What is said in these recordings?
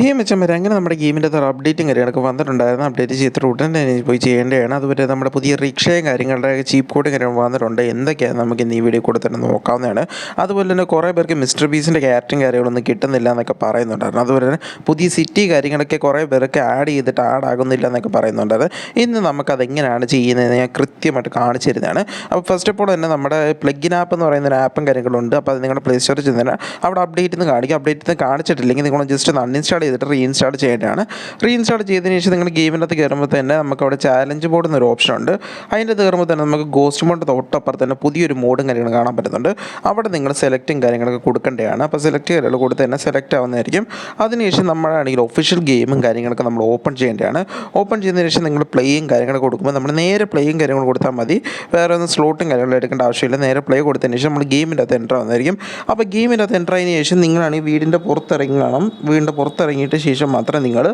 ഹേ മച്ചമ്മര് അങ്ങനെ നമ്മുടെ ഗെയിമിന്റെ അത്ര അപ്ഡേറ്റും കാര്യങ്ങളൊക്കെ വന്നിട്ടുണ്ടായിരുന്നു. അപ്ഡേറ്റ് ചെയ്തിട്ട് ഉടൻ തന്നെ പോയി ചെയ്യേണ്ടതാണ്. അതുപോലെ നമ്മുടെ പുതിയ റിക്ഷയും കാര്യങ്ങളുടെ ചീപ്പ് കോഡും കാര്യങ്ങളും വന്നിട്ടുണ്ട്. എന്തൊക്കെയാണ് നമുക്ക് ഇന്ന് ഈ വീഡിയോ കൂടെ തന്നെ നോക്കാവുന്നതാണ്. അതുപോലെ തന്നെ കുറേ പേർക്ക് മിസ്റ്റർ ബീസിന്റെ ക്യാരക്ടറും കാര്യങ്ങളൊന്നും കിട്ടുന്നില്ല എന്നൊക്കെ പറയുന്നുണ്ടായിരുന്നു. അതുപോലെ തന്നെ പുതിയ സിറ്റി കാര്യങ്ങളൊക്കെ കുറേ പേർക്ക് ആഡ് ചെയ്തിട്ട് ആഡ് ആകുന്നില്ല എന്നൊക്കെ പറയുന്നുണ്ടായിരുന്നു. ഇന്ന് നമുക്കത് എങ്ങനെയാണ് ചെയ്യുന്നത് ഞാൻ കൃത്യമായിട്ട് കാണിച്ചു തരുന്നതാണ്. അപ്പോൾ ഫസ്റ്റ് ഓഫ് ഓൾ തന്നെ നമ്മുടെ പ്ലഗിൻ ആപ്പ് എന്ന് പറയുന്ന ഒരു ആപ്പും കാര്യങ്ങളുണ്ട് അപ്പോൾ അത് നിങ്ങളുടെ പ്ലേ സ്റ്റോറിൽ ചെന്നാൽ അവിടെ അപ്ഡേറ്റ് എന്ന് കാണിക്കും. അപ്ഡേറ്റ് എന്ന് കാണിച്ചിട്ടില്ലെങ്കിൽ നിങ്ങൾ ജസ്റ്റ് ഒന്ന് അൺഇൻസ്റ്റാൾ ചെയ്തിട്ട് റീഇൻസ്റ്റാൾ ചെയ്യേണ്ടതാണ് റീഇൻസ്റ്റാൾ ചെയ്തതിന് ശേഷം നിങ്ങൾ ഗെയിമിന്റെ അകത്ത് കയറുമ്പോൾ തന്നെ നമുക്ക് അവിടെ ചാലഞ്ച് ബോർഡ് എന്നൊരു ഓപ്ഷൻ ഉണ്ട്. അതിന്റെ കയറുമ്പോൾ തന്നെ നമുക്ക് ഗോസ്റ്റ് മോഡ് തൊട്ടപ്പുറത്ത് തന്നെ പുതിയൊരു മോഡും കാര്യങ്ങളും കാണാൻ പറ്റുന്നുണ്ട്. അവിടെ നിങ്ങൾ സെലക്റ്റും കാര്യങ്ങളൊക്കെ കൊടുക്കേണ്ടതാണ്. അപ്പോൾ സെലക്ട് കാര്യങ്ങൾ കൊടുത്ത് തന്നെ സെലക്ട് ആവുന്നതായിരിക്കും. അതിനുശേഷം നമ്മളാണെങ്കിൽ ഒഫീഷ്യൽ ഗെയിമും കാര്യങ്ങളൊക്കെ നമ്മൾ ഓപ്പൺ ചെയ്യേണ്ടതാണ്. ഓപ്പൺ ചെയ്തതിന് ശേഷം നിങ്ങൾ പ്ലേയും കാര്യങ്ങളൊക്കെ കൊടുക്കുമ്പോൾ നമ്മൾ നേരെ പ്ലേയും കാര്യങ്ങളും കൊടുത്താൽ മതി. വേറെ ഒന്നും സ്ലോട്ടും കാര്യങ്ങളും എടുക്കേണ്ട ആവശ്യമില്ല. നേരെ പ്ലേ കൊടുത്തതിന് ശേഷം നമ്മൾ ഗെയിമിന്റെ അകത്ത് എന്റർ ആവുന്നതായിരിക്കും. അപ്പോൾ ഗെയിമിന്റെ അകത്ത് എന്റർ ആയതിനു ശേഷം നിങ്ങളാണെങ്കിൽ വീടിന്റെ പുറത്തിറങ്ങി കാണാം. വീടിന്റെ പുറത്തിറങ്ങിയിട്ട് ശേഷം മാത്രം നിങ്ങൾ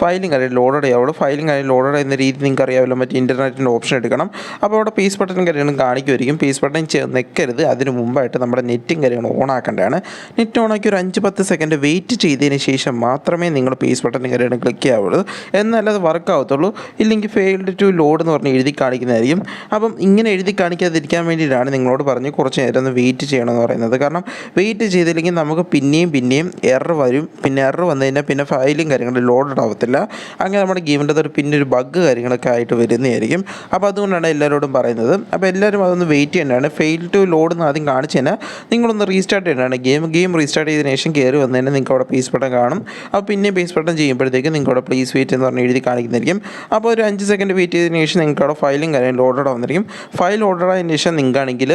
ഫയലിംഗ് കാര്യം ലോഡഡ് ചെയ്യാവുള്ളൂ ഫയലിംഗ് കാര്യം ലോഡഡ് ചെയ്യുന്ന രീതി നിങ്ങൾക്ക് അറിയാമല്ലോ മറ്റേ ഇന്റർനെറ്റിന്റെ ഓപ്ഷൻ എടുക്കണം. അപ്പോൾ അവിടെ പീസ് ബട്ടൺ കാര്യങ്ങളും കാണിക്കുമായിരിക്കും. പീസ് ബട്ടൺ നിൽക്കരുത് അതിന് മുമ്പായിട്ട് നമ്മുടെ നെറ്റും കാര്യങ്ങളും ഓൺ ആക്കേണ്ടതാണ്. നെറ്റ് ഓൺ ആക്കി ഒരു അഞ്ച് പത്ത് സെക്കൻഡ് വെയിറ്റ് ചെയ്തതിന് ശേഷം മാത്രമേ നിങ്ങൾ പീസ് ബട്ടൺ കാര്യങ്ങളും ക്ലിക്ക് ചെയ്യാവുള്ളൂ. എന്നാലേ അത് വർക്ക് ആവത്തുള്ളൂ. ഇല്ലെങ്കിൽ ഫെയിൽഡ് ടു ലോഡ് എന്ന് പറഞ്ഞ് എഴുതി കാണിക്കുന്നതായിരിക്കും. അപ്പം ഇങ്ങനെ എഴുതി കാണിക്കാതിരിക്കാൻ വേണ്ടിയിട്ടാണ് നിങ്ങളോട് പറഞ്ഞ് കുറച്ച് നേരം ഒന്ന് വെയിറ്റ് ചെയ്യണമെന്ന് പറയുന്നത്. കാരണം വെയിറ്റ് ചെയ്തില്ലെങ്കിൽ നമുക്ക് പിന്നെയും പിന്നെയും എറർ വരും. പിന്നെ എറർ വന്നു കഴിഞ്ഞാൽ പിന്നെ ഫയലും കാര്യങ്ങളും ലോഡഡ് ആവത്തില്ല. അങ്ങനെ നമ്മുടെ ഗെയിമിന്റെ ഒരു പിന്നെ ഒരു ബഗ് കാര്യങ്ങളൊക്കെ ആയിട്ട് വരുന്നതായിരിക്കും. അപ്പോൾ അതുകൊണ്ടാണ് എല്ലാവരോടും പറയുന്നത്. അപ്പോൾ എല്ലാവരും അതൊന്ന് വെയിറ്റ് ചെയ്യേണ്ടതാണ്. ഫെയിൽ ടു ലോഡ് എന്ന് ആദ്യം കാണിച്ചു കഴിഞ്ഞാൽ നിങ്ങളൊന്ന് റീസ്റ്റാർട്ട് ചെയ്യേണ്ടതാണ്. ഗെയിം ഗെയിം റീസ്റ്റാർട്ട് ചെയ്തതിന് ശേഷം കയറി വന്നു കഴിഞ്ഞാൽ നിങ്ങൾക്ക് അവിടെ പീസ് ബട്ടൺ കാണും. അപ്പോൾ പിന്നെ പ്ലീസ് ബട്ടൺ ചെയ്യുമ്പോഴത്തേക്ക് നിങ്ങൾക്ക് അവിടെ പ്ലീസ് വെയിറ്റ് എന്ന് പറഞ്ഞ് എഴുതി കാണിക്കുന്നതായിരിക്കും. അപ്പോൾ ഒരു അഞ്ച് സെക്കൻഡ് വെയിറ്റ് ചെയ്തതിന് ശേഷം നിങ്ങൾക്ക് അവിടെ ഫയലും കാര്യങ്ങളും ലോഡഡ് വന്നിരിക്കും ഫയൽ ഓർഡർ ആയതിനു ശേഷം നിങ്ങൾക്കാണെങ്കിൽ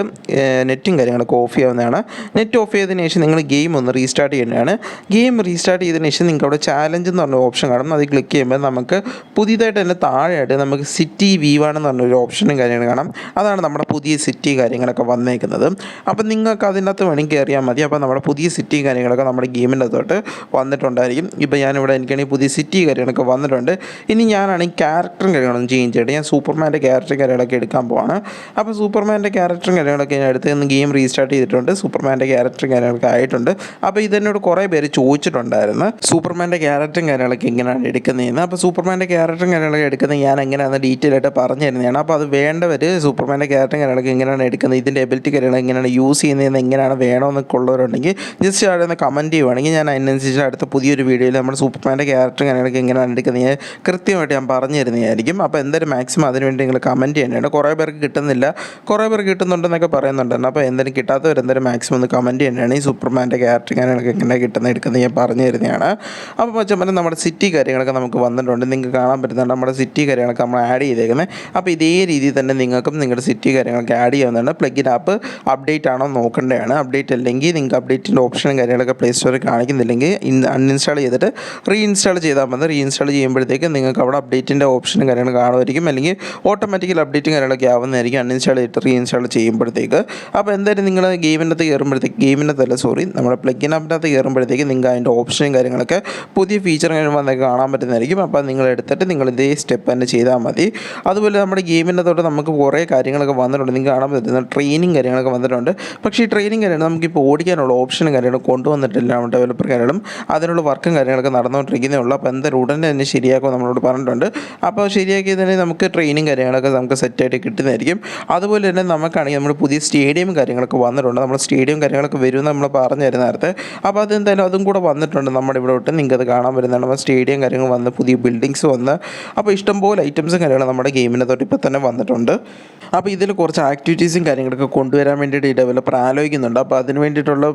നെറ്റും കാര്യങ്ങളൊക്കെ ഓഫ് ചെയ്യാവുന്നതാണ് നെറ്റ് ഓഫ് ചെയ്തതിന് ശേഷം നിങ്ങൾ ഗെയിം ഒന്ന് റീസ്റ്റാർട്ട് ചെയ്യേണ്ടതാണ്. ഗെയിം റീസ്റ്റാർട്ട് ചെയ്തതിന് ശേഷം നിങ്ങൾക്ക് അവിടെ ചാലഞ്ച് എന്ന് പറഞ്ഞ ഓപ്ഷൻ കാണും. അത് ക്ലിക്ക് ചെയ്യുമ്പോൾ നമുക്ക് പുതിയതായിട്ട് തന്നെ താഴെയായിട്ട് നമുക്ക് സിറ്റി വ്യൂ എന്ന് പറഞ്ഞൊരു ഓപ്ഷനും കാര്യങ്ങളും കാണാം. അതാണ് നമ്മുടെ പുതിയ സിറ്റി കാര്യങ്ങളൊക്കെ വന്നേക്കുന്നത്. അപ്പം നിങ്ങൾക്ക് അതിനകത്ത് വേണമെങ്കിൽ കയറിയാൽ മതി. അപ്പോൾ നമ്മുടെ പുതിയ സിറ്റി കാര്യങ്ങളൊക്കെ നമ്മുടെ ഗെയിമിന്റെ അകത്തോട്ട് വന്നിട്ടുണ്ടായിരിക്കും. ഇപ്പോൾ ഞാനിവിടെ എനിക്കാണെങ്കിൽ പുതിയ സിറ്റി കാര്യങ്ങളൊക്കെ വന്നിട്ടുണ്ട്. ഇനി ഞാനാണെങ്കിൽ ക്യാരക്ടറും കാര്യങ്ങളൊന്നും ചേഞ്ച് ചെയ്യട്ടെ ഞാൻ സൂപ്പർമാന്റെ ക്യാരക്ടറും കാര്യങ്ങളൊക്കെ എടുക്കാൻ പോവാണ്. അപ്പോൾ സൂപ്പർമാന്റെ ക്യാരക്ടറും കാര്യങ്ങളൊക്കെ ഞാൻ എടുത്ത് നിന്ന് ഗെയിം റീസ്റ്റാർട്ട് ചെയ്തിട്ടുണ്ട്. സൂപ്പർമാന്റെ ക്യാരക്ടറും കാര്യങ്ങളൊക്കെ ആയിട്ടുണ്ട്. അപ്പോൾ ഇതെന്നോട് കുറേ പേര് ചോദിച്ചിട്ടുണ്ടായിരുന്നു. സൂപ്പർമാന്റെ ക്യാരക്ടറും കാര്യങ്ങളൊക്കെ എങ്ങനെയാണ് എടുക്കുന്നതെന്ന് അപ്പോൾ സൂപ്പർമാന്റെ ക്യാരക്ടറും കാര്യങ്ങളൊക്കെ എടുക്കുന്നത് ഞാൻ എങ്ങനെയാണെന്ന് ഡീറ്റെയിൽ ആയിട്ട് പറഞ്ഞു തരുന്നതാണ് അപ്പോൾ അത് വേണ്ടവർ സൂപ്പർമാന്റെ ക്യാരക്ടറും കാര്യങ്ങളൊക്കെ എങ്ങനെയാണ് എടുക്കുന്നത്. ഇതിന്റെ എബിലിറ്റി കാര്യങ്ങൾ എങ്ങനെയാണ് യൂസ് ചെയ്യുന്നതെന്ന് എങ്ങനെയാണ് വേണമെന്നൊക്കെ ഉള്ളവരുണ്ടെങ്കിൽ ജസ്റ്റ് അവിടെ നിന്ന് കമന്റ് ചെയ്യുവാണെങ്കിൽ ഞാൻ അതിനനുസരിച്ച് അടുത്ത പുതിയൊരു വീഡിയോയിൽ നമ്മുടെ സൂപ്പർമാന്റെ ക്യാരക്ടറും കാര്യങ്ങളൊക്കെ എങ്ങനെയാണ് എടുക്കുന്നത് ഞാൻ കൃത്യമായിട്ട് ഞാൻ പറഞ്ഞു തരുന്നതായിരിക്കും അപ്പോൾ എന്തായാലും മാക്സിമം അതിന് വേണ്ടി നിങ്ങൾ കമന്റ് ചെയ്യേണ്ടതാണ് കുറേ പേർക്ക് കിട്ടുന്നില്ല. കുറേ പേർക്ക് കിട്ടുന്നുണ്ടെന്നൊക്കെ പറയുന്നുണ്ടായിരുന്നു. അപ്പോൾ എന്തായാലും കിട്ടാത്തവർ എന്തായാലും മാക്സിമം ഒന്ന് കമന്റ് ചെയ്യേണ്ടതാണ് ഈ സൂപ്പർമാന്റെ ക്യാരക്ടർ കാര്യങ്ങളൊക്കെ എങ്ങനെ കിട്ടുന്ന എടുക്കുന്നത് ഞാൻ പറഞ്ഞു തരുന്നതാണ് അപ്പോൾ പച്ചമ്മ നമ്മുടെ സിറ്റി കാര്യങ്ങളൊക്കെ നമുക്ക് വന്നിട്ടുണ്ട്. നിങ്ങൾക്ക് കാണാൻ പറ്റുന്നുണ്ട് നമ്മുടെ സിറ്റി കാര്യങ്ങളൊക്കെ നമ്മൾ ആഡ് ചെയ്തേക്കുന്നത് അപ്പോൾ ഇതേ രീതിയിൽ തന്നെ നിങ്ങൾക്കും നിങ്ങളുടെ സിറ്റി കാര്യങ്ങളൊക്കെ ആഡ് ചെയ്യാവുന്നതാണ്. പ്ലഗിൻ ആപ്പ് അപ്ഡേറ്റ് ആണോ നോക്കേണ്ടതാണ്. അപ്ഡേറ്റ് അല്ലെങ്കിൽ നിങ്ങൾക്ക് അപ്ഡേറ്റിന്റെ ഓപ്ഷനും കാര്യങ്ങളൊക്കെ പ്ലേ സ്റ്റോറിൽ കാണിക്കുന്നില്ലെങ്കിൽ ഇൻ അൺഇൻസ്റ്റാൾ ചെയ്തിട്ട് റീഇൻസ്റ്റാൾ ചെയ്താൽ മതി. റീഇൻസ്റ്റാൾ ചെയ്യുമ്പോഴത്തേക്ക് നിങ്ങൾക്ക് അവിടെ അപ്ഡേറ്റിന്റെ ഓപ്ഷനും കാര്യങ്ങളും കാണുമായിരിക്കും. അല്ലെങ്കിൽ ഓട്ടോമാറ്റിക്കൽ അപ്ഡേറ്റും കാര്യങ്ങളൊക്കെ ആവുന്നതായിരിക്കും. അൺഇൻസ്റ്റാൾ ചെയ്തിട്ട് റീഇൻസ്റ്റാൾ ചെയ്യുമ്പോഴത്തേക്ക്. അപ്പോൾ എന്തായാലും നിങ്ങൾ ഗെയിമിന്റെ അകത്ത് കയറുമ്പോഴത്തേക്ക് ഗെയിമിന്റെ അകത്തല്ല സോറി നമ്മുടെ പ്ലഗിൻ ആപ്പിന്റെ അകത്ത് കയറുമ്പോഴത്തേക്ക് നിങ്ങൾക്ക് അതിന്റെ ഓപ്ഷനും കാര്യങ്ങളൊക്കെ പുതിയ ഫീച്ചർ വന്നൊക്കെ കാണാൻ പറ്റുന്നതായിരിക്കും. അപ്പോൾ നിങ്ങൾ എടുത്തിട്ട് നിങ്ങൾ ഇതേ സ്റ്റെപ്പ് തന്നെ ചെയ്താൽ മതി. അതുപോലെ നമ്മുടെ ഗെയിമിന്റെ തൊട്ട് നമുക്ക് കുറേ കാര്യങ്ങളൊക്കെ വന്നിട്ടുണ്ട്. നിങ്ങൾക്ക് കാണാൻ പറ്റുന്ന ട്രെയിനിങ് കാര്യങ്ങളൊക്കെ വന്നിട്ടുണ്ട്. പക്ഷേ ഈ ട്രെയിനിങ് കാര്യങ്ങൾ നമുക്കിപ്പോൾ ഓടിക്കാനുള്ള ഓപ്ഷനും കാര്യങ്ങളും കൊണ്ടുവന്നിട്ടില്ല നമ്മുടെ ഡെവലപ്പർ കാര്യങ്ങളും അതിനുള്ള വർക്കും കാര്യങ്ങളൊക്കെ നടന്നുകൊണ്ടിരിക്കുന്നേ ഉള്ളൂ. അപ്പോൾ എന്തായാലും ഉടനെ തന്നെ ശരിയാക്കുമെന്ന് നമ്മളോട് പറഞ്ഞിട്ടുണ്ട്. അപ്പോൾ ശരിയാക്കി തന്നെ നമുക്ക് ട്രെയിനിങ് കാര്യങ്ങളൊക്കെ നമുക്ക് സെറ്റായിട്ട് കിട്ടുന്നതായിരിക്കും. അതുപോലെ തന്നെ നമുക്കാണെങ്കിൽ നമ്മുടെ പുതിയ സ്റ്റേഡിയം കാര്യങ്ങളൊക്കെ വന്നിട്ടുണ്ട്. നമ്മൾ സ്റ്റേഡിയം കാര്യങ്ങളൊക്കെ വരുമെന്ന് നമ്മൾ പറഞ്ഞു തരുന്ന നേരത്തെ. അപ്പോൾ അതെന്തായാലും അതും കൂടെ വന്നിട്ടുണ്ട് നമ്മുടെ ഇവിടെ തൊട്ട് നിങ്ങൾക്ക് അത് കാണാൻ വരുന്നതാണ്. അപ്പോൾ സ്റ്റേഡിയം കാര്യങ്ങൾ വന്ന് പുതിയ ബിൽഡിങ്സ് വന്ന്. അപ്പോൾ ഇഷ്ടംപോലെ ഐറ്റംസും കാര്യങ്ങളും നമ്മുടെ ഗെയിമിനെ തൊട്ട് ഇപ്പോൾ തന്നെ വന്നിട്ടുണ്ട്. അപ്പോൾ ഇതിൽ കുറച്ച് ആക്ടിവിറ്റീസും കാര്യങ്ങളൊക്കെ കൊണ്ടുവരാൻ വേണ്ടിയിട്ട് ഈ ഡെവലപ്പർ ആലോചിക്കുന്നുണ്ട്. അപ്പോൾ അതിന് വേണ്ടിയിട്ടുള്ള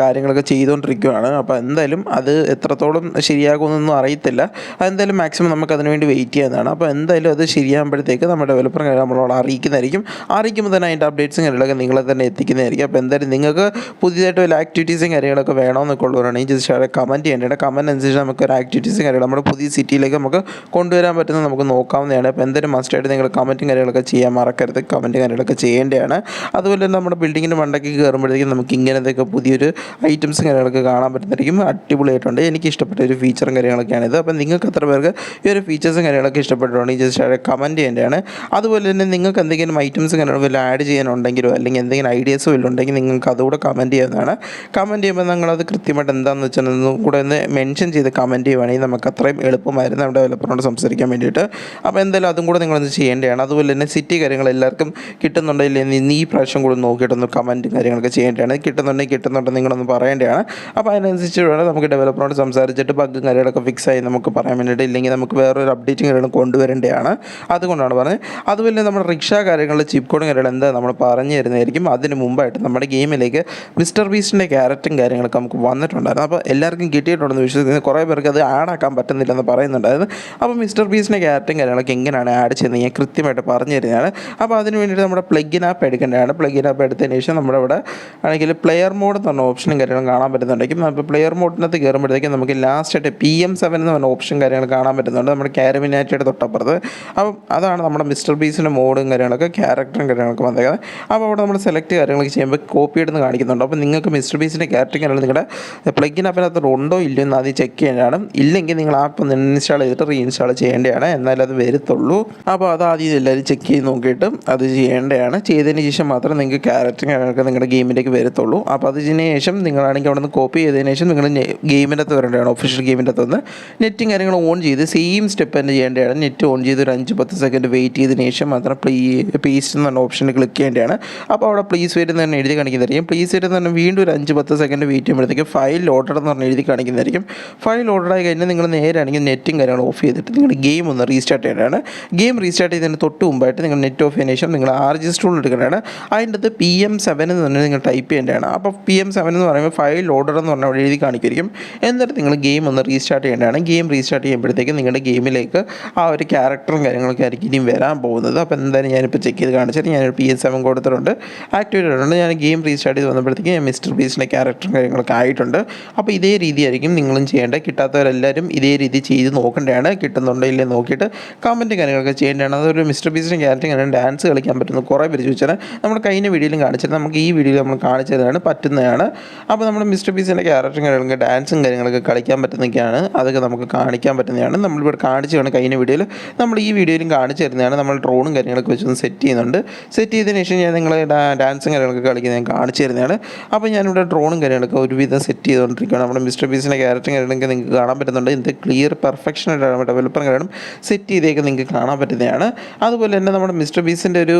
കാര്യങ്ങളൊക്കെ ചെയ്തുകൊണ്ടിരിക്കുകയാണ് അപ്പോൾ എന്തായാലും അത് എത്രത്തോളം ശരിയാകുമെന്നൊന്നും അറിയത്തില്ല. അതെന്തായാലും മാക്സിമം നമുക്ക് അതിന് വേണ്ടി വെയിറ്റ് ചെയ്യുന്നതാണ് അപ്പോൾ എന്തായാലും അത് ശരിയാകുമ്പോഴത്തേക്ക് നമ്മുടെ ഡെവലപ്പർ നമ്മളോട് അറിയിക്കുന്നതായിരിക്കും. അറിയിക്കുമ്പോൾ തന്നെ അതിന്റെ അപ്ഡേറ്റ്സും കാര്യങ്ങളൊക്കെ നിങ്ങളെ തന്നെ എത്തിക്കുന്നതായിരിക്കും. അപ്പോൾ എന്തായാലും നിങ്ങൾക്ക് പുതിയതായിട്ട് വല്ല ആക്ടിവിറ്റീസും കാര്യങ്ങളൊക്കെ വേണമെന്നൊക്കെ ഉള്ളവരാണെങ്കിൽ ജസ്റ്റ് അവിടെ കമന്റ് ചെയ്യേണ്ടത് കമന്റ് അനുസരിച്ച് നമുക്ക് ഒരു ആക്ടിവിറ്റീസും കാര്യങ്ങളും നമ്മുടെ പുതിയ സിറ്റിയിലേക്ക് നമുക്ക് കൊണ്ടുവരാൻ പറ്റുന്നത് നമുക്ക് നോക്കാവുന്നതാണ്. അപ്പോൾ എന്തായാലും മസ്റ്റായിട്ട് നിങ്ങൾ കമന്റും കാര്യങ്ങളൊക്കെ ചെയ്യാൻ മറക്കരുത്. കമന്റും കാര്യങ്ങളൊക്കെ ചെയ്യേണ്ടതാണ്. അതുപോലെ തന്നെ നമ്മുടെ ബിൽഡിങ്ങിന്റെ മണ്ടയ്ക്ക് കയറുമ്പോഴത്തേക്കും നമുക്ക് ഇങ്ങനത്തെയൊക്കെ പുതിയൊരു ഐറ്റംസും കാര്യങ്ങളൊക്കെ കാണാൻ പറ്റുന്നതായിരിക്കും. അടിപൊളിയായിട്ടുണ്ട്. എനിക്ക് ഇഷ്ടപ്പെട്ട ഒരു ഫീച്ചറും കാര്യങ്ങളൊക്കെയാണ് ഇത് അപ്പോൾ നിങ്ങൾക്ക് എത്ര പേർക്ക് ഈ ഒരു ഫീച്ചേഴ്സും കാര്യങ്ങളൊക്കെ ഇഷ്ടപ്പെട്ടുണ്ടെങ്കിൽ ജസ്റ്റ് കമന്റ് ചെയ്യേണ്ടതാണ്. അതുപോലെ തന്നെ നിങ്ങൾക്ക് എന്തെങ്കിലും ഐറ്റംസ് കാര്യങ്ങളും വല്ല ആഡ് ചെയ്യാനുണ്ടെങ്കിലോ അല്ലെങ്കിൽ എന്തെങ്കിലും ഐഡിയാസോ വല്ലതും ഉണ്ടെങ്കിൽ നിങ്ങൾക്ക് അതുകൂടെ കമന്റ് ചെയ്യാവുന്നതാണ്. കമന്റ് ചെയ്യുമ്പോൾ നിങ്ങളത് കൃത്യമായിട്ട് എന്താണെന്ന് വെച്ചാൽ കൂടെ ഒന്ന് മെൻഷൻ മെൻഷൻ ചെയ്ത് കമന്റ് ചെയ്യുവാണെങ്കിൽ നമുക്ക് അത്രയും എളുപ്പമായിരുന്നു നമ്മുടെ ഡെവലപ്പറിനോട് സംസാരിക്കാൻ വേണ്ടിയിട്ട്. അപ്പോൾ എന്തായാലും അതും കൂടെ നിങ്ങളൊന്ന് ചെയ്യേണ്ടതാണ്. അതുപോലെ തന്നെ സിറ്റി കാര്യങ്ങൾ എല്ലാവർക്കും കിട്ടുന്നുണ്ടെങ്കിൽ ഇന്ന് ഈ പ്രാവശ്യം കൂടി നോക്കിയിട്ടൊന്ന് കമന്റും കാര്യങ്ങളൊക്കെ ചെയ്യേണ്ടതാണ്. കിട്ടുന്നുണ്ടെങ്കിൽ കിട്ടുന്നുണ്ടെങ്കിൽ നിങ്ങളൊന്ന് പറയേണ്ടതാണ്. അപ്പോൾ അതിനനുസരിച്ച് വേണം നമുക്ക് ഡെവലപ്പറിനോട് സംസാരിച്ചിട്ട് ബഗ്ഗും കാര്യങ്ങളൊക്കെ ഫിക്സ് ആയി നമുക്ക് പറയാൻ വേണ്ടിയിട്ട് ഇല്ലെങ്കിൽ നമുക്ക് വേറൊരു അപ്ഡേറ്റും കാര്യങ്ങളും കൊണ്ടുവരേണ്ടതാണ്. അതുകൊണ്ടാണ് പറഞ്ഞത്. അതുപോലെ നമ്മുടെ റിക്ഷ കാര്യങ്ങളുടെ ചിപ്പ് കോഡും കാര്യങ്ങൾ എന്താ നമ്മൾ പറഞ്ഞു തരുന്നതായിരിക്കും. അതിന് മുമ്പായിട്ട് നമ്മുടെ ഗെയിമിലേക്ക് മിസ്റ്റർ ബീസ്റ്റിന്റെ ക്യാരക്ടറും കാര്യങ്ങളൊക്കെ നമുക്ക് വന്നിട്ടുണ്ടായിരുന്നു. അപ്പോൾ എല്ലാവർക്കും കിട്ടിയിട്ടുണ്ടെന്ന് വിശ്വസിക്കുന്നു. കുറേ പേർക്ക് അത് ആഡ് ആക്കാൻ പറ്റുന്നില്ലെന്ന് പറയുന്നുണ്ടായിരുന്നു അപ്പോൾ മിസ്റ്റർ ബീസിന്റെ ക്യാരറ്റും കാര്യങ്ങളൊക്കെ എങ്ങനെയാണ് ആഡ് ചെയ്യുന്നത്. ഞാൻ കൃത്യമായിട്ട് പറഞ്ഞു തരുന്നതാണ്. അപ്പോൾ അതിന് വേണ്ടിയിട്ട് നമ്മുടെ പ്ലഗിൻ ആപ്പ് എടുക്കേണ്ടതാണ്. പ്ലഗിൻ ആപ്പ് എടുത്തതിന് ശേഷം നമ്മുടെ ഇവിടെ ആണെങ്കിൽ പ്ലെയർ മോഡ് എന്ന് പറഞ്ഞ ഓപ്ഷനും കാര്യങ്ങളും കാണാൻ പറ്റുന്നുണ്ടെങ്കിൽ അപ്പോൾ പ്ലെയർ മോഡിനകത്ത് കയറുമ്പോഴത്തേക്കും നമുക്ക് ലാസ്റ്റ് ആയിട്ട് പി എം സെവൻ എന്ന് പറഞ്ഞ ഓപ്ഷൻ കാര്യങ്ങൾ കാണാൻ പറ്റുന്നുണ്ട്. നമ്മുടെ കാരമിനാറ്റിയുടെ തൊട്ടപ്പുറത്ത്. അപ്പം അതാണ് നമ്മുടെ മിസ്റ്റർ ബീസിന്റെ മോഡും കാര്യങ്ങളൊക്കെ ക്യാരക്ടറും കാര്യങ്ങളൊക്കെ വന്നേക്കുന്നത്. അപ്പോൾ അവിടെ നമ്മൾ സെലക്ട് കാര്യങ്ങളൊക്കെ ചെയ്യുമ്പോൾ കോപ്പി എടുത്ത് കാണിക്കുന്നുണ്ട്. അപ്പോൾ നിങ്ങൾക്ക് മിസ്റ്റർ ബീസിന്റെ ക്യാരക്ടർ കാര്യങ്ങൾ നിങ്ങളുടെ പ്ലഗിൻ ആപ്പിനകത്ത് ഉണ്ടോ ഇല്ലയോ എന്ന് ആദ്യം ചെക്ക് ചെയ്യേണ്ടതാണ് ഇല്ലെങ്കിൽ നിങ്ങൾ ആപ്പ് ഒന്ന് ഇൻസ്റ്റാൾ ചെയ്തിട്ട് റീഇൻസ്റ്റാൾ ചെയ്യേണ്ടതാണ്. എന്നാലേ അത് വരത്തുള്ളൂ. അപ്പോൾ അത് ആദ്യം എല്ലാവരും ചെക്ക് ചെയ്ത് നോക്കിയിട്ട് അത് ചെയ്യേണ്ടതാണ്. ചെയ്തതിന് ശേഷം മാത്രം നിങ്ങൾക്ക് ക്യാരക്ടറും കാര്യങ്ങളൊക്കെ നിങ്ങളുടെ ഗെയിമിലേക്ക് വരത്തുള്ളൂ. അപ്പോൾ അതിന് ശേഷം നിങ്ങളാണെങ്കിൽ അവിടെ നിന്ന് കോപ്പി ചെയ്തതിന് ശേഷം നിങ്ങൾ ഗെയിമിന്റെ അകത്ത് വരേണ്ടതാണ്. ഒഫീഷ്യൽ ഗെയിമിന്റെ അകത്ത് നെറ്റും കാര്യങ്ങളും ഓൺ ചെയ്ത് സെയിം സ്റ്റെപ്പ് തന്നെ ചെയ്യേണ്ടതാണ്. നെറ്റ് ഓൺ ചെയ്ത് ഒരു അഞ്ച് പത്ത് സെക്കൻഡ് വെയിറ്റ് ചെയ്തതിന് ശേഷം മാത്രം പ്ലീ പേസ്റ്റ് എന്ന് പറഞ്ഞ ഓപ്ഷനിൽ ക്ലിക്ക് ചെയ്യേണ്ടതാണ്. അപ്പോൾ അവിടെ പ്ലീസ് വരുന്ന തന്നെ എഴുതി കാണിക്കുന്നതായിരിക്കും. പ്ലീസ് വരുന്ന തന്നെ വീണ്ടും ഒരു അഞ്ച് പത്ത് സെക്കൻഡ് വെയിറ്റ് ചെയ്യുമ്പോഴത്തേക്ക് ഫയൽ ലോഡഡ് എന്ന് പറഞ്ഞ് എഴുതി കാണിക്കുന്നതായിരിക്കും. ഫയൽ ലോഡായി കഴിഞ്ഞാൽ നിങ്ങൾ നേരെ ആണെങ്കിൽ നെറ്റും കാര്യങ്ങളും ഓഫ് ചെയ്തിട്ട് നിങ്ങളുടെ ഗെയിം ഒന്ന് റീസ്റ്റാർട്ട് ചെയ്യേണ്ടതാണ്. ഗെയിം റീസ്റ്റാർട്ട് ചെയ്തതിന് തൊട്ട് മുമ്പായിട്ട് നിങ്ങൾ നെറ്റ് ഓഫ് ചെയ്തതിന് ശേഷം നിങ്ങൾ ആർ ജി സ്റ്റൂൾ എടുക്കേണ്ടതാണ്. അതിന്റെ അത് പി എം സെവൻ എന്ന് പറഞ്ഞാൽ നിങ്ങൾ ടൈപ്പ് ചെയ്യേണ്ടതാണ്. അപ്പോൾ പി എം സെവൻ എന്ന് പറയുമ്പോൾ ഫയൽ ലോഡർ എന്ന് പറഞ്ഞാൽ അവിടെ എഴുതി കാണിക്കുമായിരിക്കും. എന്നിട്ട് നിങ്ങൾ ഗെയിം ഒന്ന് റീസ്റ്റാർട്ട് ചെയ്യേണ്ടതാണ്. ഗെയിം റീസ്റ്റാർട്ട് ചെയ്യുമ്പോഴത്തേക്കും നിങ്ങളുടെ ഗെയിമിലേക്ക് ആ ഒരു ക്യാരക്ടറും കാര്യങ്ങളൊക്കെ ആയിരിക്കും ഇനിയും വരാൻ പോകുന്നത്. അപ്പോൾ എന്തായാലും ഞാനിപ്പോൾ ചെക്ക് ചെയ്ത് കാണിച്ചിട്ട് ഞാനൊരു പി എസ് സെവൻ കൊടുത്തിട്ടുണ്ട്. ആക്ടിവേറ്റ് ചെയ്തിട്ടുണ്ട്. ഞാൻ ഗെയിം റീസ്റ്റാർട്ട് ചെയ്ത് വന്നപ്പോഴത്തേക്കും ഞാൻ മിസ്റ്റർ ബീസിന്റെ ക്യാരക്ടറും കാര്യങ്ങളൊക്കെ ആയിട്ടുണ്ട്. അപ്പോൾ ഇതേ രീതിയായിരിക്കും നിങ്ങളും ചെയ്യേണ്ടത്. കിട്ടാത്തവരെല്ലാവരും ഇതേ രീതി ചെയ്ത് നോക്കേണ്ടതാണ്. കിട്ടുന്നുണ്ടോ ഇല്ലേ നോക്കിയിട്ട് കമന്റ് കാര്യങ്ങളൊക്കെ ചെയ്യേണ്ടതാണ്. അതൊരു മിസ്റ്റർ ബീസിനും ക്യാരറ്റും ഇങ്ങനെ ഡാൻസ് കളിക്കാൻ പറ്റുന്നു കുറേ പേര് ചോദിച്ചാൽ നമ്മൾ കഴിഞ്ഞ വീഡിയോയിലും കാണിച്ചിട്ട് നമുക്ക് ഈ വീഡിയോയിൽ നമ്മൾ കാണിച്ചതാണ്. പറ്റുന്നതാണ്. അപ്പോൾ നമ്മൾ മിസ്റ്റർ ബീസിന്റെ ക്യാരറ്റും കാര്യങ്ങളൊക്കെ ഡാൻസും കാര്യങ്ങളൊക്കെ കളിക്കാൻ പറ്റുന്നതൊക്കെയാണ്. അതൊക്കെ നമുക്ക് കാണിക്കാൻ പറ്റുന്നതാണ്. നമ്മളിവിടെ കാണിച്ചതാണ് കഴിഞ്ഞ വീഡിയോയിൽ നമ്മൾ ഈ വീഡിയോയിലും കാണിച്ചു തരുന്നതാണ്. നമ്മൾ ഡ്രോണും കാര്യങ്ങളൊക്കെ വെച്ചൊന്ന് സെറ്റ് ചെയ്യുന്നുണ്ട്. സെറ്റ് ചെയ്തതിന് ശേഷം ഞാൻ നിങ്ങളെ ഡാൻസും കാര്യങ്ങളൊക്കെ കളിക്കുന്നത് ഞാൻ കാണിച്ചു തരുന്നതാണ്. അപ്പോൾ ഞാനിവിടെ ഡ്രോണും കാര്യങ്ങളൊക്കെ ഒരുവിധം സെറ്റ് ചെയ്തുകൊണ്ടിരിക്കുകയാണ്. നമ്മുടെ മിസ്റ്റർ ബീസിന്റെ ക്യാരറ്റും കാര്യങ്ങളൊക്കെ നിങ്ങൾക്ക് നിങ്ങൾക്ക് കാണാൻ പറ്റുന്നുണ്ട്. ഇത് ക്ലിയർ പെർഫെക്ഷൻ ആയിട്ടാണ് ഡെവലപ്പർ കാരണം സെറ്റ് ചെയ്തേക്ക് നിങ്ങൾക്ക് കാണാൻ പറ്റുന്നതാണ്. അതുപോലെ തന്നെ നമ്മുടെ മിസ്റ്റർ ബീസിന്റെ ഒരു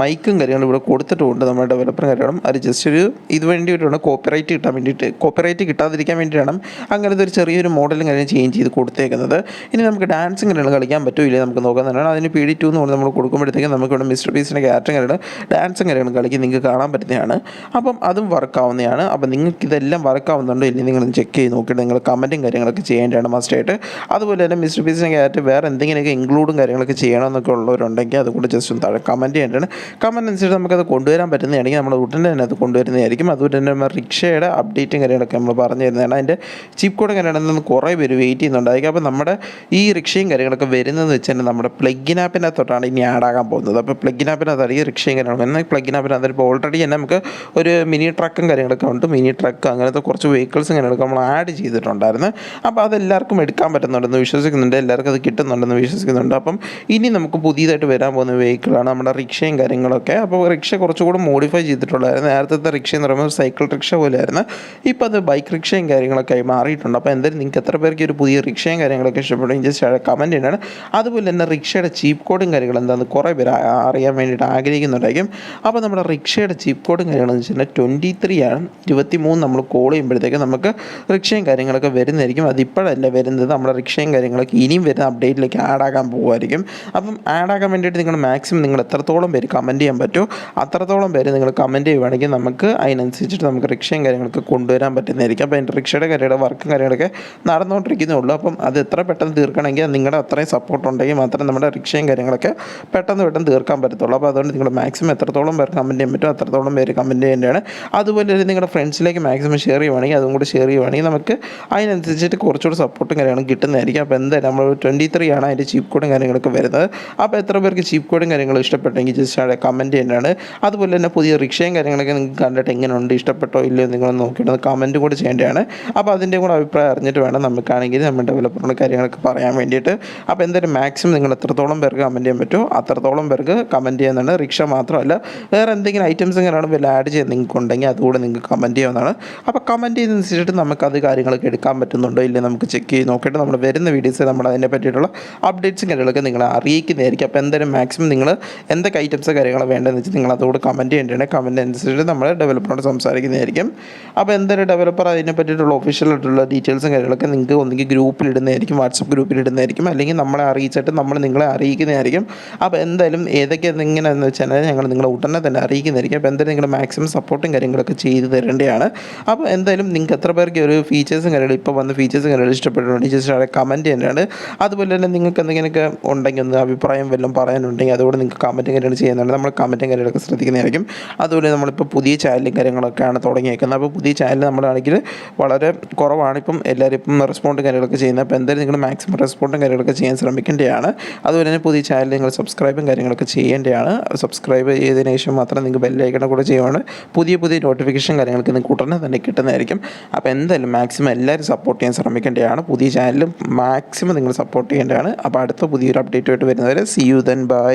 മൈക്കും കാര്യങ്ങളും ഇവിടെ കൊടുത്തിട്ടുമുണ്ട് നമ്മുടെ ഡെവലപ്പർ കാര്യം അത് ജസ്റ്റ് ഒരു ഇത് വേണ്ടിയിട്ടാണ് കോപ്പിറൈറ്റ് കിട്ടാൻ വേണ്ടിയിട്ട് കോപ്പിറൈറ്റ് കിട്ടാതിരിക്കാൻ വേണ്ടിയിട്ടാണ് അങ്ങനത്തെ ഒരു ചെറിയൊരു മോഡലും കാര്യം ചേഞ്ച് ചെയ്ത് കൊടുത്തേക്കുന്നത്. ഇനി നമുക്ക് ഡാൻസും കാര്യങ്ങൾ കളിക്കാൻ പറ്റുമോ ഇല്ലേ നമുക്ക് നോക്കാൻ തന്നെയാണ് അതിന് പി ഡി ടു എന്ന് പറഞ്ഞ് നമ്മൾ കൊടുക്കുമ്പോഴത്തേക്കും നമുക്ക് ഇവിടെ മിസ്റ്റർ ബീസിന്റെ ക്യാരക്ടറും കാര്യങ്ങൾ ഡാൻസും കാര്യങ്ങളും കളിക്കും നിങ്ങൾക്ക് കാണാൻ പറ്റുന്നതാണ്. അപ്പം അതും വർക്കാവുന്നതാണ് അപ്പം നിങ്ങൾക്ക് ഇതെല്ലാം വർക്കാവുന്നുണ്ടോ ഇല്ലെങ്കിൽ നിങ്ങൾ ചെക്ക് ചെയ്ത് നോക്കിയിട്ട് നിങ്ങൾ കമന്റും കാര്യങ്ങളൊക്കെ ചെയ്യേണ്ടതാണ് മസ്റ്റായിട്ട് അതുപോലെ തന്നെ മിസ്റ്റർ ബീസിന്റെ ക്യാരക്ടർ വേറെ എന്തെങ്കിലുമൊക്കെ ഇൻക്ലൂഡും കാര്യങ്ങളൊക്കെ ചെയ്യണമെന്നൊക്കെ ഉള്ളവരുണ്ടെങ്കിൽ അതുകൂടെ ജസ്റ്റ് ഒന്ന് താഴെ കമന്റ് ചെയ്യേണ്ടതാണ്. കമന്റ് അനുസരിച്ച് നമുക്കത് കൊണ്ടുവരാൻ പറ്റുന്നതാണെങ്കിൽ നമ്മുടെ ഉടനെ തന്നെ അത് കൊണ്ടുവരുന്നതായിരിക്കും. അതുപോലെ തന്നെ നമ്മൾ റിക്ഷയുടെ അപ്ഡേറ്റും കാര്യങ്ങളൊക്കെ നമ്മൾ പറഞ്ഞു തരുന്നതാണ്. അതിന്റെ ചീപ്പ് കോഡ് കാര്യങ്ങളൊന്നും കുറേ പേര് വെയിറ്റ് ചെയ്യുന്നുണ്ടായിരിക്കും. അപ്പോൾ നമ്മുടെ ഈ റിക്ഷയും കാര്യങ്ങളൊക്കെ വരുന്നതെന്ന് വെച്ചാൽ നമ്മുടെ പ്ലഗിൻ ആപ്പിനകത്തോട്ടാണ് ഇനി ആഡ് ആകാൻ പോകുന്നത്. അപ്പോൾ പ്ലഗിൻ ആപ്പിനകത്താണ് റിക്ഷയും കാര്യങ്ങളും എന്നാൽ പ്ലഗിൻ ആപ്പിനകത്ത് ഇപ്പോൾ ഓൾറെഡി തന്നെ നമുക്ക് ഒരു മിനി ട്രക്കും കാര്യങ്ങളൊക്കെ ഉണ്ട്. മിനി ട്രക്ക് അങ്ങനത്തെ കുറച്ച് വെഹിക്കിൾസും കാര്യങ്ങളൊക്കെ നമ്മൾ ആഡ് ചെയ്തിട്ടുണ്ടായിരുന്നു അപ്പോൾ അതെല്ലാവർക്കും എടുക്കാൻ പറ്റുന്നുണ്ടെന്ന് വിശ്വസിക്കുന്നുണ്ട്. എല്ലാവർക്കും അത് കിട്ടുന്നുണ്ടെന്ന് വിശ്വസിക്കുന്നുണ്ട്. അപ്പം ഇനി നമുക്ക് പുതിയതായിട്ട് വരാൻ പോകുന്ന വെഹിക്കിളാണ് നമ്മുടെ റിക്ഷയും കാര്യങ്ങളൊക്കെ. അപ്പോൾ റിക്ഷ കുറച്ചുകൂടി മോഡിഫൈ ചെയ്തിട്ടുള്ളായിരുന്നു നേരത്തെ റിക്ഷ എന്ന് പറയുമ്പോൾ സൈക്കിൾ റിക്ഷ പോലെയായിരുന്നു. ഇപ്പോൾ അത് ബൈക്ക് റിക്ഷയും കാര്യങ്ങളൊക്കെ ആയി മാറിയിട്ടുണ്ട്. അപ്പോൾ എന്തായാലും നിങ്ങൾക്ക് എത്ര പേർക്ക് ഒരു പുതിയ റിക്ഷയും കാര്യങ്ങളൊക്കെ ഇഷ്ടപ്പെടും ജസ്റ്റ് കമന്റ് ചെയ്യണം. അതുപോലെ തന്നെ റിക്ഷയുടെ ചീപ്പ് കോഡും കാര്യങ്ങളും എന്താണെന്ന് കുറേ പേര് അറിയാൻ വേണ്ടിയിട്ട് ആഗ്രഹിക്കുന്നുണ്ടായിരിക്കും. അപ്പോൾ നമ്മുടെ റിക്ഷയുടെ ചീപ്പ് കോഡും കാര്യങ്ങളെന്ന് വെച്ചിട്ടുണ്ടെങ്കിൽ ട്വന്റി ത്രീ ആണ്. ഇരുപത്തി മൂന്ന് നമ്മൾ കോൾ ചെയ്യുമ്പോഴത്തേക്ക് നമുക്ക് റിക്ഷയും കാര്യങ്ങളൊക്കെ വരുന്നതായിരിക്കും. അതിപ്പോഴല്ല വരുന്നത്. നമ്മുടെ റിക്ഷയും കാര്യങ്ങളൊക്കെ ഇനിയും വരുന്ന അപ്ഡേറ്റിലേക്ക് ആഡ് ആക്കാൻ പോകുമായിരിക്കും അപ്പം ആഡ് ആക്കാൻ വേണ്ടിയിട്ട് നിങ്ങൾ മാക്സിമം നിങ്ങൾ എത്രത്തോളം പേര് കമന്റ് ചെയ്യാൻ പറ്റുമോ അത്രത്തോളം പേര് നിങ്ങൾ കമന്റ് ചെയ്യുവാണെങ്കിൽ നമുക്ക് അതിനനുസരിച്ചിട്ട് നമുക്ക് റിക്ഷയും കാര്യങ്ങളൊക്കെ കൊണ്ടുവരാൻ പറ്റുന്നതായിരിക്കും. അപ്പോൾ അതിന്റെ റിക്ഷയുടെ കാര്യങ്ങളുടെ വർക്കും കാര്യങ്ങളൊക്കെ നടന്നുകൊണ്ടിരിക്കുന്നേ ഉള്ളൂ. അപ്പം അത് എത്ര പെട്ടെന്ന് തീർക്കണമെങ്കിൽ നിങ്ങളുടെ അത്രയും സപ്പോർട്ട് ഉണ്ടെങ്കിൽ മാത്രമേ നമ്മുടെ റിക്ഷയും കാര്യങ്ങളൊക്കെ പെട്ടെന്ന് പെട്ടെന്ന് തീർക്കാൻ പറ്റത്തുള്ളൂ. അപ്പോൾ അതുകൊണ്ട് നിങ്ങൾ മാക്സിമം എത്രത്തോളം പേർ കമന്റ് ചെയ്യാൻ പറ്റുമോ അത്രത്തോളം പേര് കമന്റ് ചെയ്യേണ്ടതാണ്. അതുപോലെ നിങ്ങളുടെ ഫ്രണ്ട്സിലേക്ക് മാക്സിമം ഷെയർ ചെയ്യുവാണെങ്കിൽ അതും കൂടി ഷെയർ ചെയ്യുവാണെങ്കിൽ നമുക്ക് അതിനനുസരിച്ചിട്ട് കുറച്ചുകൂടി സപ്പോർട്ടും കാര്യങ്ങളും കിട്ടുന്നതായിരിക്കും. അപ്പോൾ എന്തായാലും നമ്മൾ ട്വന്റി ത്രീ ആണ് അതിന്റെ ചീപ്പ് കോഡും കാര്യങ്ങളൊക്കെ വരുന്നത്. അപ്പോൾ എത്ര പേർക്ക് ചീപ്പ് കോഡും കാര്യങ്ങളും ഇഷ്ടപ്പെട്ടെങ്കിൽ ജസ്റ്റ് അവിടെ കമന്റ് ചെയ്യേണ്ടതാണ്. അതുപോലെ തന്നെ പുതിയ റിക്ഷയും കാര്യങ്ങളൊക്കെ നിങ്ങൾക്ക് കണ്ടിട്ട് എങ്ങനെയുണ്ട് ഇഷ്ടപ്പെട്ടോ ഇല്ലയോ നിങ്ങൾ നോക്കിയിട്ട് കമന്റ് കൂടി ചെയ്യേണ്ടതാണ്. അപ്പോൾ അതിന്റെ കൂടെ അഭിപ്രായം അറിഞ്ഞിട്ട് വേണം നമുക്കാണെങ്കിൽ നമ്മുടെ ഡെവലപ്പറിന്റെ കാര്യങ്ങളൊക്കെ പറയാൻ വേണ്ടിയിട്ട്. അപ്പോൾ എന്തായാലും മാക്സിമം നിങ്ങൾ എത്രത്തോളം പേർക്ക് കമന്റ് ചെയ്യാൻ പറ്റുമോ അത്രത്തോളം പേർക്ക് കമന്റ് ചെയ്യുന്നതാണ് റിക്ഷ മാത്രമല്ല വേറെ എന്തെങ്കിലും ഐറ്റംസ് ഇങ്ങനെയാണ് വല്ല ആഡ് ചെയ്യാൻ നിങ്ങൾക്ക് ഉണ്ടെങ്കിൽ അതുകൂടെ നിങ്ങൾക്ക് കമന്റ് ചെയ്യാവുന്നതാണ്. അപ്പോൾ കമന്റ് ചെയ്തനുസരിച്ചിട്ട് നമുക്കത് കാര്യങ്ങളൊക്കെ എടുക്കാൻ പറ്റുന്നുണ്ടോ ഇല്ലേ നമുക്ക് ചെക്ക് ചെയ്ത് നോക്കിയിട്ട് നമ്മൾ വരുന്ന വീഡിയോസ് നമ്മൾ അതിനെ പറ്റിയിട്ടുള്ള അപ്ഡേറ്റ്സും കാര്യങ്ങളൊക്കെ നിങ്ങളെ അറിയിക്കുന്നതായിരിക്കും. അപ്പോൾ എന്തായാലും മാക്സിമം നിങ്ങൾ എന്തൊക്കെ ഐറ്റംസ് കാര്യങ്ങളോ വേണ്ടതെന്ന് വെച്ചാൽ നിങ്ങൾ അതോട് കമന്റ് ചെയ്യേണ്ടതാണ്. കമന്റ് അനുസരിച്ച് നമ്മൾ ഡെവലപ്പറോട് സംസാരിക്കുന്നതായിരിക്കും. അപ്പോൾ എന്തായാലും ഡെവലപ്പർ അതിനെ പറ്റിയിട്ടുള്ള ഒഫീഷ്യലായിട്ടുള്ള ഡീറ്റെയിൽസും കാര്യങ്ങളൊക്കെ നിങ്ങൾക്ക് ഒന്നുകിൽ ഗ്രൂപ്പിൽ ഇടുന്നതായിരിക്കും വാട്സപ്പ് ഗ്രൂപ്പിൽ ഇടുന്നതായിരിക്കും അല്ലെങ്കിൽ നമ്മളെ അറിയിച്ചിട്ട് നമ്മൾ നിങ്ങളെ അറിയിക്കുന്നതായിരിക്കും. അപ്പോൾ എന്തായാലും ഏതൊക്കെ എങ്ങനെയാണെന്ന് വെച്ചാൽ ഞങ്ങൾ നിങ്ങളെ ഉടനെ തന്നെ അറിയിക്കുന്നതായിരിക്കും. അപ്പോൾ എന്തായാലും നിങ്ങൾ മാക്സിമം സപ്പോർട്ടും കാര്യങ്ങളൊക്കെ ചെയ്ത് തരേണ്ടതാണ്. അപ്പോൾ എന്തായാലും നിങ്ങൾക്ക് എത്ര പേർക്ക് ഒരു ഫീച്ചേഴ്സും കാര്യങ്ങളും ഇപ്പോൾ വന്ന ഫീച്ചേഴ്സ് കണ്ടിട്ട് ഇഷ്ടപ്പെട്ടിട്ടുണ്ട്. ജസ്റ്റ് അവിടെ കമന്റ് തന്നെയാണ്. അതുപോലെ തന്നെ നിങ്ങൾക്ക് എന്തെങ്കിലുമൊക്കെ ഉണ്ടെങ്കിൽ ഒന്ന് അഭിപ്രായം വല്ലതും പറയാനുണ്ടെങ്കിൽ അതുകൊണ്ട് നിങ്ങൾക്ക് കമന്റും കാര്യങ്ങൾ ചെയ്യുന്നുണ്ട് നമ്മൾ കമന്റും കാര്യങ്ങളൊക്കെ ശ്രദ്ധിക്കുന്നതായിരിക്കും. അതുപോലെ നമ്മളിപ്പോൾ പുതിയ ചാനലും കാര്യങ്ങളൊക്കെയാണ് തുടങ്ങിയേക്കുന്നത്. അപ്പോൾ പുതിയ ചാനൽ നമ്മളാണെങ്കിൽ വളരെ കുറവാണ് ഇപ്പം എല്ലാവരും ഇപ്പം റെസ്പോണ്ടും കാര്യങ്ങളൊക്കെ ചെയ്യുന്നത്. അപ്പോൾ എന്തായാലും നിങ്ങൾ മാക്സിമം റെസ്പോണ്ടും കാര്യങ്ങളൊക്കെ ചെയ്യാൻ ശ്രമിക്കേണ്ടതാണ്. അതുപോലെ തന്നെ പുതിയ ചാനൽ നിങ്ങൾ സബ്സ്ക്രൈബും കാര്യങ്ങളൊക്കെ ചെയ്യേണ്ടതാണ്. സബ്സ്ക്രൈബ് ചെയ്തതിന് ശേഷം മാത്രം നിങ്ങൾക്ക് ബെല്ലൈക്കണം കൂടെ ചെയ്യുവാണ്. പുതിയ പുതിയ നോട്ടിഫിക്കേഷൻ കാര്യങ്ങൾക്ക് നിങ്ങൾക്ക് ഉടനെ തന്നെ കിട്ടുന്നതായിരിക്കും. അപ്പോൾ എന്തായാലും മാക്സിമം എല്ലാവരും സപ്പോർട്ട് ചെയ്യാൻ ശ്രമിക്കേണ്ടതാണ്. പുതിയ ചാനലും മാക്സിമം നിങ്ങൾ സപ്പോർട്ട് ചെയ്യേണ്ടതാണ്. അപ്പോൾ അടുത്ത പുതിയൊരു അപ്ഡേറ്റുമായിട്ട് വരുന്നവരെ സി യു ദെൻ ബൈ